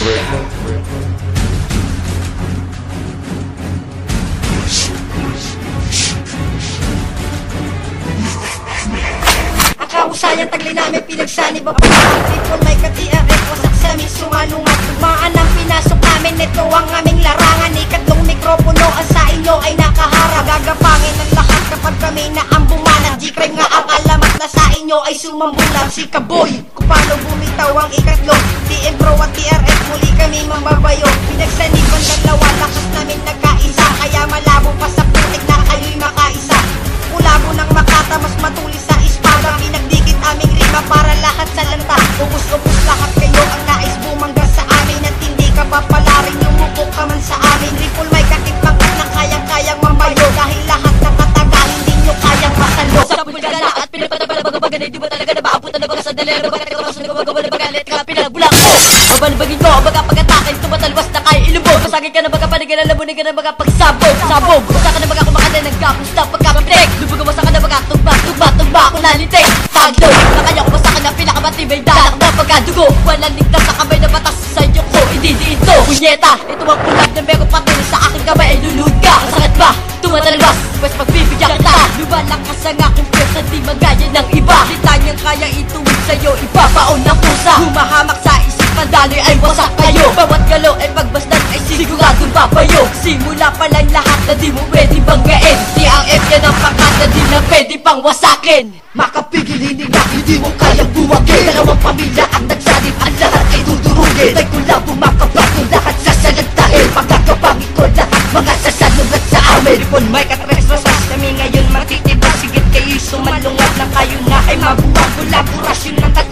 Ang kahusayan taglay namin pinagsanib ang pagkakatipon May katiarek wasak sa aming sumalungat Tumaan ang pinasok namin Ito ang aming larangan. Ikatlong mikropono ang sa inyo ay nakaharap Gagapangin ang lahat kapag kami na ang bumanat inyo ay sumambulan Si Kaboy. Kung paano bumitaw ang ikatlong TM Pro at TRF muli kami mambabayo. Pinagsanib ang dalawa lakas namin nagkaisa Kaya malabo pa sa na bagabagan Di ba talaga na maabutan na baga sa dalero Baga nagkakas na gumagawa na bagalit ka pinagbulang ko Mabalbagin mo, baga pagkatakin Tumatalwas na kay ilubog Masakit ka na baga panigan na lamunin ka na baga pagsabog Sabog, basta ka na baga kumakanda Nagkapos na pagkapitik Lubog basta ka na baga tugma, tugma, tugma Ako nalitik Taglo, nakanya ko basta ka na pinakamatibay Dalak na pagkadugo Walang ligtas sa kamay na batas sa inyo ko Hindi dito, punyeta Ito ang kulab na meron patuloy sa aking kamay Ay lulud ka, masakit ba? Tumatalwas, pues pagbibigyan kita Lumalakas ang aking pwersa Di magaya ng iba kaya ituwid sa'yo. Ibabaon ng pusa. Humahamak sa isipan Dali ay wasak kayo. Bawat galaw ay pagbasdan Ay siguradong babayo. Simula pa lang lahat na di mo pwede banggain. Di ang F yan ang pakat na di na pwede pang wasakin. Makapigil hindi na hindi mo kayang buwagin. Dalawang pamilya ang nagsanib Ang lahat ay dudurugin. Tay kulabo makabago lahat sasalagtahin Pagkakabangin ko lahat mga sasalungat sa amin. Ripon mic at resosas Kami ngayon matitibag Sigit kayo sumalungat na kayo na ay mabuwag Kolaborasyon ng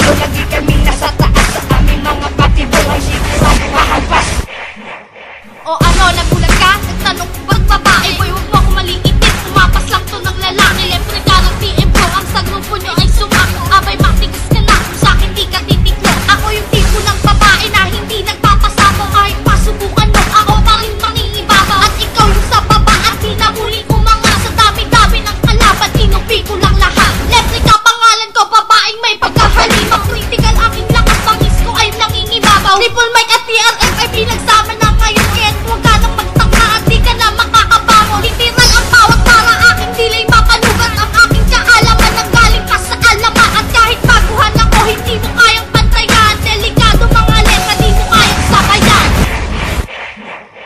pagkahalima Critical aking lakas Pangis ko ay nangingibabaw. Triple mic at TRF ay pinagsama na ngayon. Kaya huwag ka nang magtaka at di ka na makakabango Literal ang bawat para aking dilay mapanugat Ang aking kaalaman ang galing pa sa alama At kahit baguhan ako hindi mo kayang pantayan. Delikado mga letra di mo kayang sakayan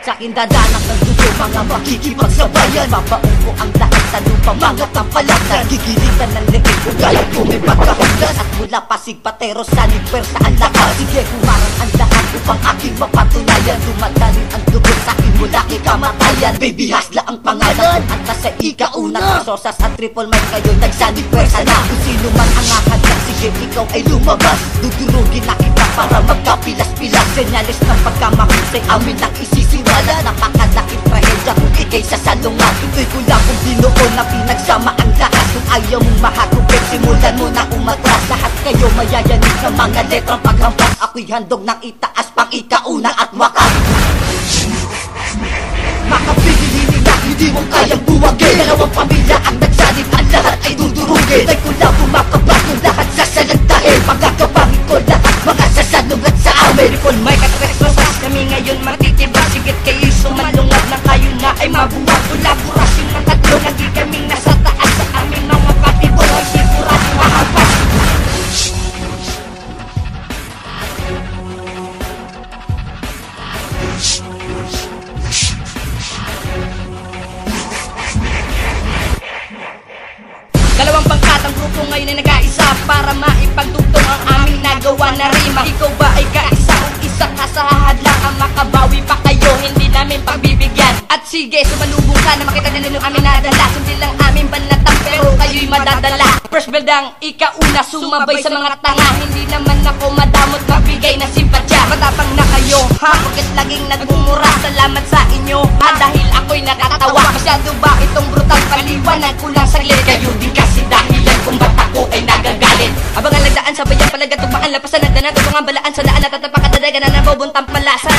Sa akin dadanak ng dugo mga makikipagsabayan. Babaon ko ang lahat sa lupa mga tampalatan Gigilitan ng leeg ugali ko mula pasig patero sa liper sa ang lakas. Sige humarang ang lahat upang aking mapatunayan. Dumadaling ang dugo sa akin mula kay kamatayan. Baby Hasla ang pangalan. At nasa ikauna Sosas at triple mic kayo nagsanib pwersa na. Kung sino man ang ahadlan Sige ikaw ay lumabas. Dudurugin na kita para magkapilas-pilas. Senyales ng pagkamahusay amin ang isisiwala Napakalaking trahedya kung ikay sa salungan Ito'y kulang kung binuo na pinagsama ang lakas. Kung ayaw mong mahagupit kayo mayayanig ng mga letrang paghampas Ako'y handog ng itaas pang ikauna at wakas. Makapigil hindi na hindi mo kayang buwagin. Dalawang pamilya ang nagsanib Ang lahat ay dudurugin. Tay kulabo makabago lahat grupo ngayon ay nag-aisa Para maipagdugtong ang aming nagawa na rima. Ikaw ba ay kaisa? O isa ka sa hahadlang Ang makabawi pa kayo, hindi namin pagbibigyan. At sige, sumalubong ka na makita nila yung aming nadala. Sundin lang aming banatang pero kayo'y madadala. First build ang ikauna, sumabay sa mga tanga. Hindi naman ako madamot, mabigay na simpatya. Matapang na kayo, ha? Bakit laging nagmumura? Salamat sa inyo, ha? Dahil ako'y nakatawa Masyado ba itong brutal? Paliwanag ko lang saglit Kayo din kasi dahilan kung ba't ako ay nagagalit. Abang ang lagdaan sa bayan palaga Tugmaan lapasan na dana Tutungan balaan sa daan At tatapakadadaga na nabubuntang palasan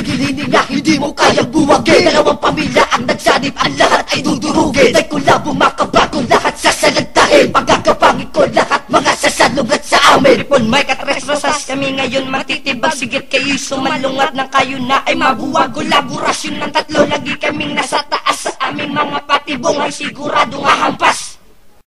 Pipigilin na hindi mo kayang buwagin. Dalawang pamilya ang nagsanib Ang lahat ay dudurugin. Ay kula bumakabago lahat sasalagtahin Pagkakapangit ko lahat mga sasalungat sa amin. Ripon mic at Rex Kami ngayon matitibag. Sigit kayo'y sumalungat ng kayo na ay mabuwag. Kolaborasyon ng tatlo Lagi kaming nasa taas. Sa aming mga patibong Ay sigurado nga hampas